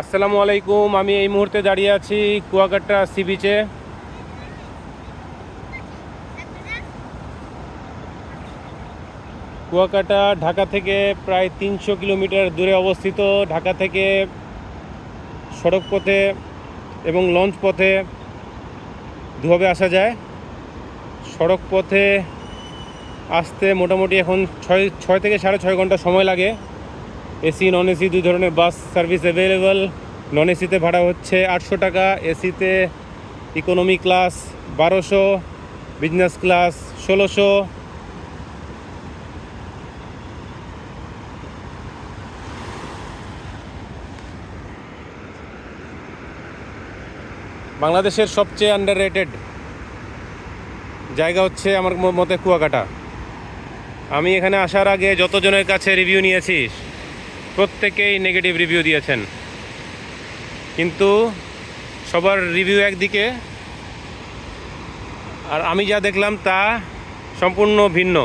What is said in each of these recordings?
আসসালামু আলাইকুম, আমি এই মুহূর্তে দাঁড়িয়ে আছি কুয়াকাটা সি বিচে কুয়াকাটা ঢাকা থেকে প্রায় তিনশো কিলোমিটার দূরে অবস্থিত। ঢাকা থেকে সড়ক পথে এবং লঞ্চ পথে দুভাবে আসা যায়। সড়ক পথে আসতে মোটামুটি এখন ছয় ছয় থেকে সাড়ে ছয় ঘণ্টা সময় লাগে। এসি নন এসি দুই ধরনের বাস সার্ভিস অ্যাভেলেবল নন এসিতে ভাড়া হচ্ছে আটশো টাকা এসিতে ইকোনমি ক্লাস বারোশো বিজনেস ক্লাস ষোলোশো। বাংলাদেশের সবচেয়ে আন্ডার রেটেড জায়গা হচ্ছে আমার মতে কুয়াকাটা। আমি এখানে আসার আগে যতজনের কাছে রিভিউ নিয়েছি প্রত্যেকেই নেগেটিভ রিভিউ দিয়েছেন। কিন্তু সবার রিভিউ একদিকে, আর আমি যা দেখলাম তা সম্পূর্ণ ভিন্ন।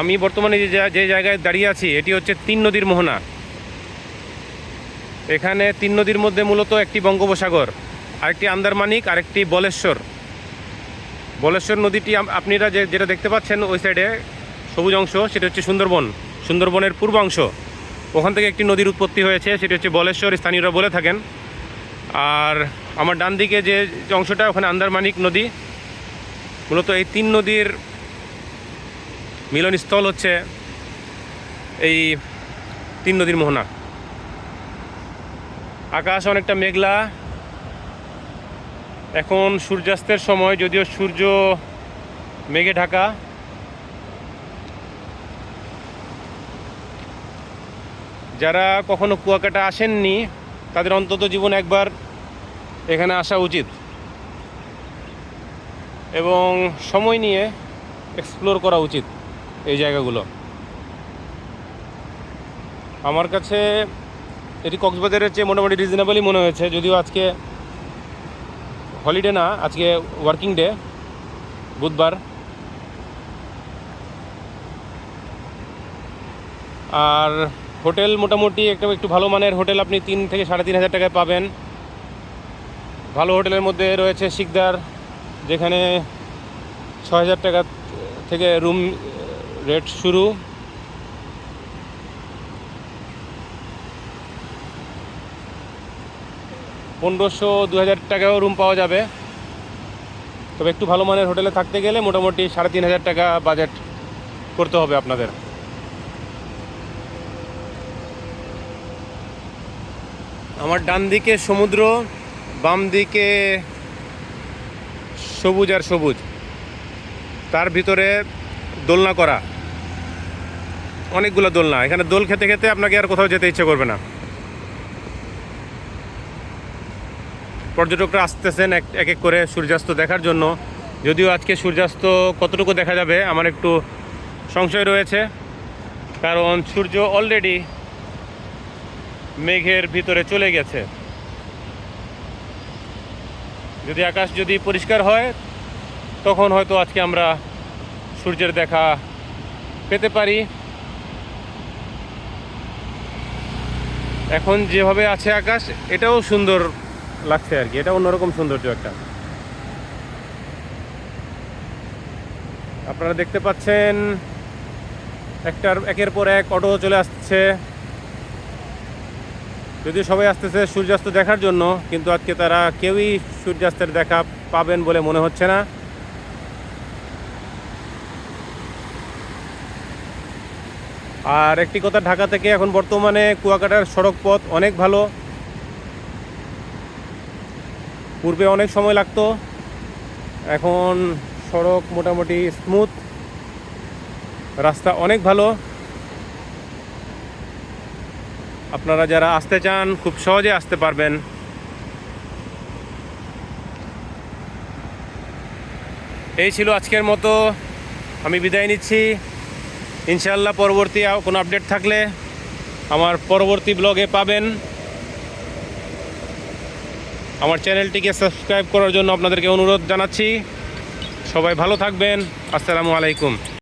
আমি বর্তমানে যে যে জায়গায় দাঁড়িয়ে আছি, এটি হচ্ছে তিন নদীর মোহনা। এখানে তিন নদীর মধ্যে মূলত একটি বঙ্গোপসাগর, আরেকটি আন্দারমানিক, আরেকটি বলেশ্বর। বলেশ্বর নদীটি আপনারা যে, যেটা দেখতে পাচ্ছেন ওই সাইডে সবুজ অংশ, সেটা হচ্ছে সুন্দরবন। সুন্দরবনের পূর্বাংশ ওখান থেকে একটি নদীর উৎপত্তি হয়েছে, সেটি হচ্ছে বলেশ্বর, স্থানীয়রা বলে থাকেন। আর আমার ডান দিকে যে অংশটা, ওখানে আন্দারমানিক নদী। মূলত এই তিন নদীর মিলনস্থল হচ্ছে এই তিন নদীর মোহনা। আকাশ অনেকটা মেঘলা। এখন সূর্যাস্তের সময়, যদিও সূর্য মেঘে ঢাকা। যারা কখনো কুয়াকাটা আসেননি, তাদের অন্তত জীবন একবার এখানে আসা উচিত। এবং সময় নিয়ে এক্সপ্লোর করা উচিত এই জায়গাগুলো। আমার কাছে এটি কক্সবাজারের চেয়ে মোটামুটি রিজনেবলই মনে হয়েছে, যদিও আজকে হলিডে না, আজকে ওয়ার্কিং ডে বুধবার। আর হোটেল মোটামুটি একটা একটু ভালো মানের হোটেল আপনি তিন থেকে সাড়ে তিন হাজার টাকায় পাবেন। ভালো হোটেলের মধ্যে রয়েছে শিকদার, যেখানে ছ হাজার টাকা থেকে রুম রেট শুরু। পনেরোশো দু হাজার টাকাও রুম পাওয়া যাবে। তবে একটু ভালো মানের হোটেলে থাকতে গেলে মোটামুটি সাড়ে তিন হাজার টাকা বাজেট করতে হবে আপনাদের। আমার ডান দিকে সমুদ্র, বাম দিকে সবুজ আর সবুজ। তার ভিতরে দোলনা করা। অনেকগুলো দোলনা। এখানে দোল খেতে খেতে আপনাকে আর কোথাও যেতে ইচ্ছে করবে না। পর্যটকরা আসতেছেন এক এক করে সূর্যাস্ত দেখার জন্য। যদিও আজকে সূর্যাস্ত কতটুকু দেখা যাবে, আমার একটু সংশয় রয়েছে। কারণ সূর্য অলরেডি মেঘের ভিতরে চলে গেছে। যদি আকাশ যদি পরিষ্কার হয়, তখন হয়তো আজকে আমরা সূর্যের দেখা পেতে পারি। এখন যেভাবে আছে আকাশ, এটাও সুন্দর লাগছে আর কি, এটা অন্যরকম সৌন্দর্য একটা। আপনারা দেখতে পাচ্ছেন, একটার, একের পর এক অটো চলে আসছে। যদিও সবাই আসতেছে সূর্যাস্ত দেখার জন্য, কিন্তু আজকে তারা কেউই সূর্যাস্তের দেখা পাবেন বলে মনে হচ্ছে না। আর একটি কথা, ঢাকা থেকে এখন বর্তমানে কুয়াকাটার সড়ক পথ অনেক ভালো। পূর্বে অনেক সময় লাগতো, এখন সড়ক মোটামুটি স্মুথ রাস্তা অনেক ভালো। আপনারা যারা আসতে চান, খুব সহজে আসতে পারবেন। এই ছিল আজকের মতো। আমি বিদায় নিচ্ছি। ইনশাল্লাহ পরবর্তী কোনো আপডেট থাকলে আমার পরবর্তী ব্লগে পাবেন। আমার চ্যানেলটিকে সাবস্ক্রাইব করার জন্য আপনাদেরকে অনুরোধ জানাচ্ছি। সবাই ভালো থাকবেন। আসসালামু আলাইকুম।